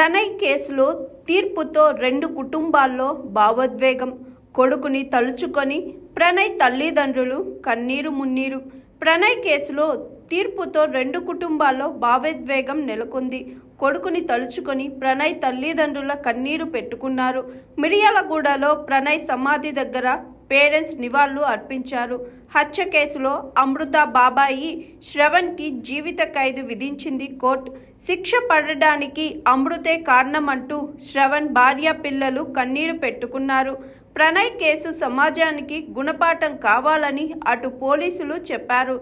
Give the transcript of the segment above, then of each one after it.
ప్రణయ్ కేసులో తీర్పుతో రెండు కుటుంబాల్లో భావోద్వేగం. కొడుకుని తలుచుకొని ప్రణయ్ తల్లిదండ్రులు కన్నీరు మున్నీరు. ప్రణయ్ కేసులో తీర్పుతో రెండు కుటుంబాల్లో భావోద్వేగం నెలకొంది. కొడుకుని తలుచుకొని ప్రణయ్ తల్లిదండ్రుల కన్నీరు పెట్టుకున్నారు. మిరియాలగూడలో ప్రణయ్ సమాధి దగ్గర పేరెంట్స్ నివాళులు అర్పించారు. హత్య కేసులో అమృత బాబాయి శ్రవణ్కి జీవిత ఖైదు విధించింది కోర్టు. శిక్ష పడడానికి అమృతే కారణమంటూ శ్రవణ్ భార్య పిల్లలు కన్నీరు పెట్టుకున్నారు. ప్రణయ్ కేసు సమాజానికి గుణపాఠం కావాలని అటు పోలీసులు చెప్పారు.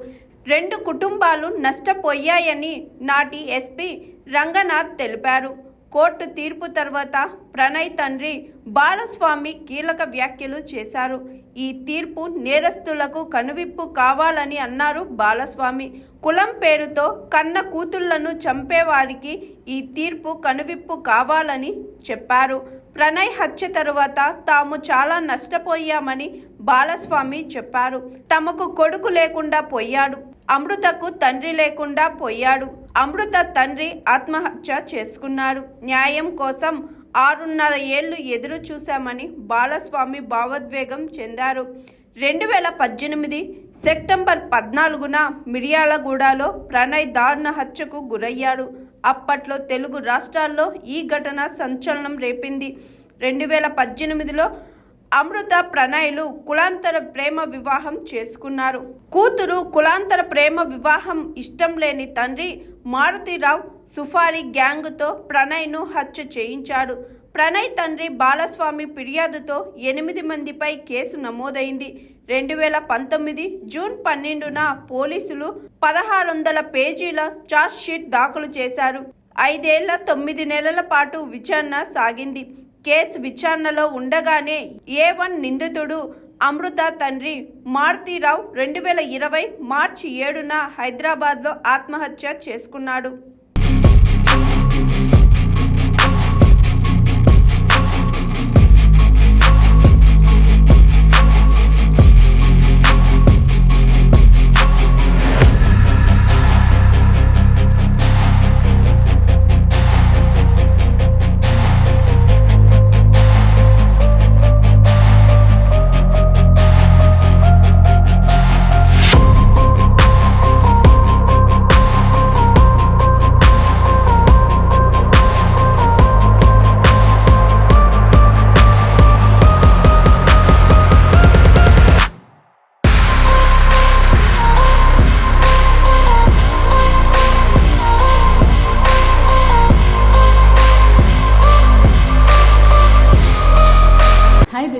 రెండు కుటుంబాలు నష్టపోయాయని నాటి ఎస్పీ రంగనాథ్ తెలిపారు. కోర్టు తీర్పు తర్వాత ప్రణయ్ తండ్రి బాలస్వామి కీలక వ్యాఖ్యలు చేశారు. ఈ తీర్పు నేరస్తులకు కనువిప్పు కావాలని అన్నారు బాలస్వామి. కులం పేరుతో కన్న కూతుళ్ళను చంపేవారికి ఈ తీర్పు కనువిప్పు కావాలని చెప్పారు. ప్రణయ్ హత్య తరువాత తాము చాలా నష్టపోయామని బాలస్వామి చెప్పారు. తమకు కొడుకు లేకుండా పోయాడు. అమృతకు తండ్రి లేకుండా పోయాడు. అమృత తండ్రి ఆత్మహత్య చేసుకున్నాడు. న్యాయం కోసం ఆరున్నర ఏళ్ళు ఎదురు చూశామని బాలస్వామి భావోద్వేగం చెందారు. రెండు వేల పద్దెనిమిది సెప్టెంబర్ పద్నాలుగున మిర్యాలగూడలో ప్రణయ్ దారుణ హత్యకు గురయ్యాడు. అప్పట్లో తెలుగు రాష్ట్రాల్లో ఈ ఘటన సంచలనం రేపింది. రెండు వేల పద్దెనిమిదిలో అమృత ప్రణయ్లు కులాంతర ప్రేమ వివాహం చేసుకున్నారు. కూతురు కులాంతర ప్రేమ వివాహం ఇష్టం లేని తండ్రి మారుతిరావు సుఫారీ గ్యాంగ్తో ప్రణయ్ను హత్య చేయించాడు. ప్రణయ్ తండ్రి బాలస్వామి ఫిర్యాదుతో ఎనిమిది మందిపై కేసు నమోదైంది. రెండు వేల పంతొమ్మిది జూన్ పన్నెండున పోలీసులు పదహారు వందల పేజీల షీట్ దాఖలు చేశారు. ఐదేళ్ళ తొమ్మిది నెలల పాటు విచారణ సాగింది. కేసు విచారణలో ఉండగానే ఏ వన్ నిందితుడు అమృత తండ్రి మారుతీరావు రెండు వేల ఇరవై మార్చి ఏడున హైదరాబాద్లో ఆత్మహత్య చేసుకున్నాడు.